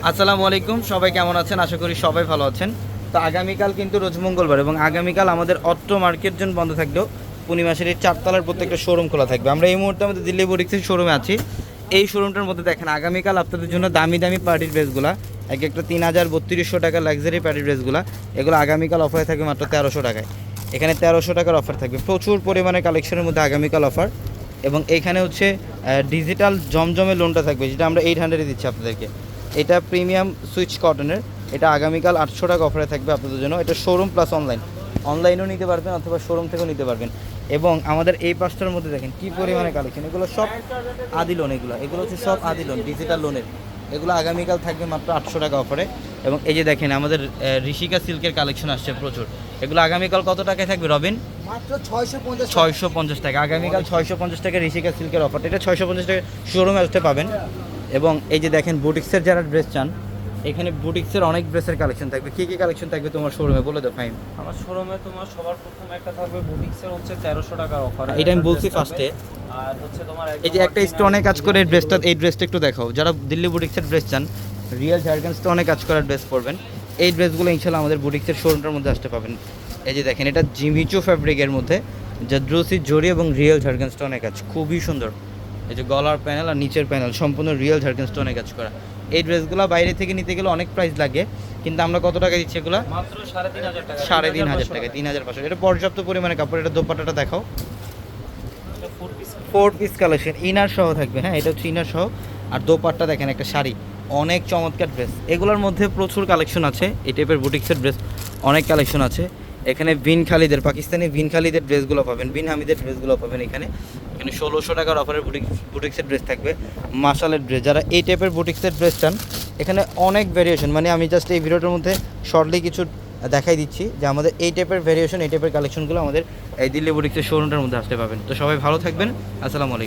আসসালামু আলাইকুম, সবাই কেমন আছেন? আশা করি সবাই ভালো আছেন। তো আগামীকাল কিন্তু রোজ মঙ্গলবার এবং আগামীকাল আমাদের অট্টো মার্কেট জন্য বন্ধ থাকলেও পূর্ণিমাসের এই চারতলার প্রত্যেকটা শোরুম খোলা থাকবে। আমরা এই মুহূর্তে আমাদের দিল্লি বুটিক্সের শোরুমে আছি। এই শোরুমটার মধ্যে দেখেন, আগামীকাল আপনাদের জন্য দামি দামি পার্টির ড্রেসগুলো এক একটা তিন হাজার বত্রিশশো টাকার লাক্সারি পার্টির ড্রেসগুলো এগুলো আগামীকাল অফারে থাকবে মাত্র তেরোশো টাকায়। এখানে তেরোশো টাকার অফার থাকবে। প্রচুর পরিমাণে কালেকশনের মধ্যে আগামীকাল অফার এবং এইখানে হচ্ছে ডিজিটাল জমজমে লোনটা থাকবে, যেটা আমরা এইট হান্ড্রেডে দিচ্ছি আপনাদেরকে। এটা প্রিমিয়াম সুইচ কটনের। এটা আগামীকাল আটশো টাকা অফারে থাকবে আপনাদের জন্য। এটা শোরুম প্লাস অনলাইন অনলাইনেও নিতে পারবেন অথবা শোরুম থেকেও নিতে পারবেন। এবং আমাদের এই পাঁচটার মধ্যে দেখেন কি পরিমাণে কালেকশন এগুলো সব আদি লোন এগুলো। এগুলো হচ্ছে সব আদি লোন ডিজিটাল লোনের এগুলো আগামীকাল থাকবে মাত্র আটশো টাকা অফারে এবং এই যে দেখেন আমাদের ঋষিকা সিল্কের কালেকশন আসছে প্রচুর। এগুলো আগামীকাল কত টাকায় থাকবে রবিন? মাত্র ছয়শো পঞ্চাশ ছয়শো পঞ্চাশ টাকা। আগামীকাল ছয়শো পঞ্চাশ টাকা ঋষিকা সিল্কের অফারটা এটা ছয়শো পঞ্চাশ টাকা শোরুমে আসতে পাবেন। এবং এই যে দেখেন বুটিক্সের যারা ড্রেস চান এখানে বুটিক্সের অনেক ড্রেসের কালেকশন থাকবে। কী কী কালেকশন থাকবে তোমার শোরুমে বলে দাও ফাইন আমার শোরুমে তোমার সবার প্রথম একটা থাকবে বুটিক্সের হচ্ছে তেরোশো টাকার অফার এটা আমি বলছি ফার্স্টে আর হচ্ছে তোমার এই যে একটা স্টোনে কাজ করে এই ড্রেসটা এই ড্রেসটা একটু দেখাও যারা দিল্লি বুটিক্সের ড্রেস চান রিয়েল ঝাড়খান্ড স্টোনে কাজ করা ড্রেস পরবেন। এই ড্রেসগুলো ইনশাল্লাহ আমাদের বুটিক্সের শোরুমটার মধ্যে আসতে পাবেন। এই যে দেখেন এটা জিমিচো ফ্যাব্রিকের মধ্যে যা দ্রুসি জরি এবং রিয়েল ঝাড়খান্ড স্টোনে কাজ। খুবই সুন্দর। এই যে গলার প্যানেল আর নিচের প্যানেল সম্পূর্ণ রিয়েল ঝাড়খান্ড স্টোনে কাজ করা। এই ড্রেসগুলো বাইরে থেকে নিতে গেলে অনেক প্রাইস লাগে কিন্তু আমরা কত টাকা দিচ্ছি এগুলো? সাড়ে তিন হাজার টাকা। তিন হাজার পাঁচশো এটা পর্যাপ্ত পরিমাণে কাপড় এটা দোপাট্টাটা দেখাও। ফোর পিস কালেকশন ইনার সহ থাকবে হ্যাঁ এটা হচ্ছে ইনার সহ। আর দোপাট্টা দেখেন একটা শাড়ি অনেক চমৎকার ড্রেস এগুলোর মধ্যে প্রচুর কালেকশন আছে এই টাইপের বুটিক্সের ড্রেস অনেক কালেকশন আছে। এখানে বিন খালিদের পাকিস্তানি বিন খালিদের ড্রেসগুলো পাবেন বিন হামিদের ড্রেসগুলো পাবেন এখানে। এখানে ষোলোশো টাকার অফারের বুটিক বুটিক্সের ড্রেস থাকবে। মাসালের ড্রেস যারা এই টাইপের বুটিক্সের ড্রেস চান, এখানে অনেক ভেরিয়েশন মানে আমি জাস্ট এই ভিডিওটার মধ্যে শর্টলি কিছু দেখাই দিচ্ছি যে আমাদের এই টাইপের ভেরিয়েশন এই টাইপের কালেকশনগুলো আমাদের এই দিল্লি বুটিক্সের শোরুমটার মধ্যে আসতে পাবেন তো সবাই ভালো থাকবেন। আসসালামু আলাইকুম।